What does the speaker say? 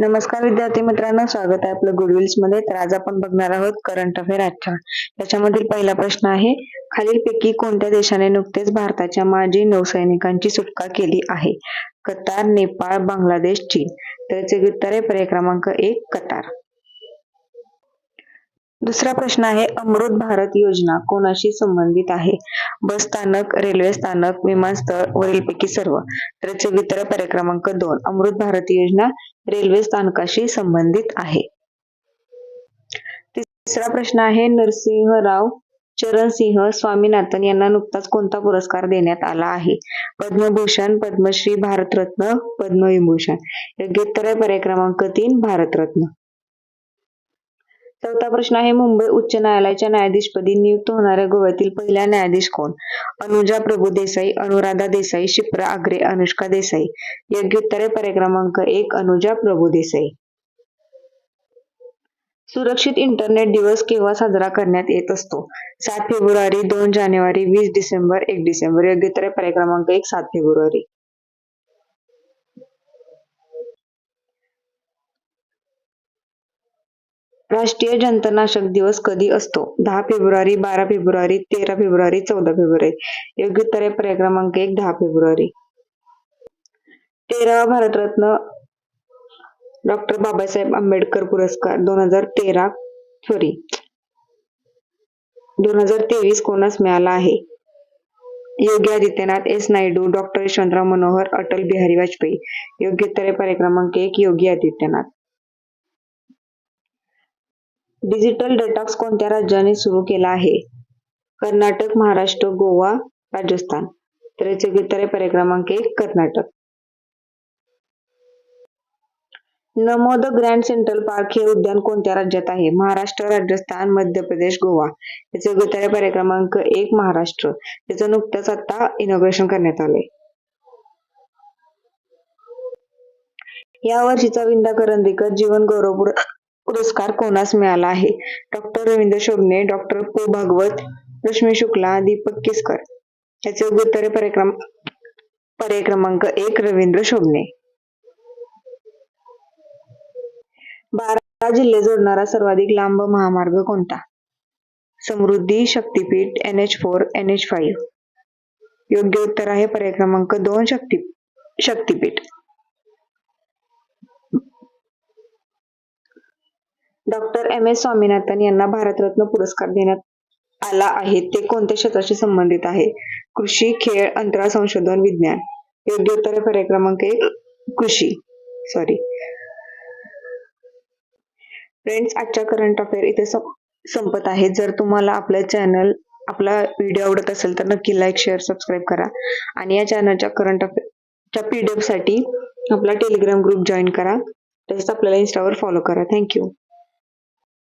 नमस्कार विद्यार्थी मित्रांनो स्वागत आहे आपलं गुडविल्समध्ये. तर आज आपण बघणार आहोत करंट अफेअर आजच्या. त्याच्यामधील पहिला प्रश्न आहे खालीलपैकी कोणत्या देशाने नुकतेच भारताच्या माजी नौसैनिकांची सुटका केली आहे? कतार नेपाळ बांगलादेश चीन. त्याचे उत्तर आहे पर्याय क्रमांक एक कतार. दुसरा प्रश्न आहे अमृत भारत योजना कोणाशी संबंधित आहे? बस स्थानक रेल्वे स्थानक विमानस्थळ वरीलपैकी सर्व. त्याचे क्रमांक दोन. अमृत भारत योजना रेल्वे स्थानकाशी संबंधित आहे. तिसरा प्रश्न आहे नरसिंहराव चरणसिंह स्वामीनाथन यांना नुकताच कोणता पुरस्कार देण्यात आला आहे? पद्मभूषण पद्मश्री भारतरत्न पद्मविभूषण. योग्य उत्तर आहे पर्याय क्रमांक तीन भारतरत्न. चौथा प्रश्न आहे मुंबई उच्च न्यायालयाच्या न्यायाधीशपदी नियुक्त होणाऱ्या गोव्यातील पहिल्या न्यायाधीश कोण? अनुजा प्रभू देसाई अनुराधा देसाई शिप्रा आग्रे अनुष्का देसाई. योग्य उत्तर पर्याय क्रमांक एक अनुजा प्रभू देसाई. सुरक्षित इंटरनेट दिवस केव्हा साजरा करण्यात येत असतो? सात फेब्रुवारी दोन जानेवारी वीस डिसेंबर एक डिसेंबर. योग्य उत्तर पर्याय क्रमांक एक सात फेब्रुवारी. राष्ट्रीय जंतनाशक दिवस कधी असतो? दहा फेब्रुवारी बारा फेब्रुवारी तेरा फेब्रुवारी चौदा फेब्रुवारी. योग्य उत्तर आहे पर्याय क्रमांक एक दहा फेब्रुवारी. तेरावा भारतरत्न डॉक्टर बाबासाहेब आंबेडकर पुरस्कार दोन हजार तेरा सॉरी दोन हजार तेवीस कोणास मिळाला आहे? Yogi Adityanath S Naidu doctor Yashwantrao Manohar Atal Bihari Vajpayee. योग्य उत्तर पर्याय क्रमांक एक योगी आदित्यनाथ. डिजिटल डेटॉक्स कोणत्या राज्याने सुरू केला आहे? कर्नाटक महाराष्ट्र गोवा राजस्थान. तर याचे उत्तर आहे पर्याय क्रमांक एक कर्नाटक. नमोद ग्रँड सेंट्रल पार्क हे उद्यान कोणत्या राज्यात आहे? महाराष्ट्र राजस्थान मध्य प्रदेश गोवा. याचे उत्तर आहे पर्याय क्रमांक एक महाराष्ट्र. त्याचं नुकतंच आता इनॉग्रेशन करण्यात आलंय. या वर्षीचा विंदा करंदीकर जीवन गौरव पुरस्कार कोणास मिळाला आहे? डॉक्टर रवींद्र शोभने डॉक्टर पो. भागवत रश्मी शुक्ला दीपक किसकर. याचे उत्तर आहे पर्याय क्रमांक एक रवींद्र शोभने बारा जिल्हे जोडणारा सर्वाधिक लांब महामार्ग कोणता? Samruddhi Shaktipeeth N H four N H five. योग्य उत्तर आहे पर्याय क्रमांक दोन Shakti Shaktipeeth. Doctor M S Swaminathan यांना भारतरत्न पुरस्कार देण्यात आला आहे. ते कोणत्या क्षेत्राशी संबंधित आहे? कृषी खेळ अंतराळ संशोधन विज्ञान. योग्य उत्तर आहे पर्याय क्रमांक एक कृषी. सॉरी फ्रेंड्स आजच्या करंट अफेअर इथे संपत आहे. जर तुम्हाला आपलं चॅनल आपला व्हिडिओ आवडत असेल तर नक्की लाईक शेअर सबस्क्राईब करा. आणि या चॅनलच्या करंट अफेअरच्या पी डी साठी आपला टेलिग्राम ग्रुप जॉईन करा. तसेच आपल्याला इन्स्टावर फॉलो करा. थँक्यू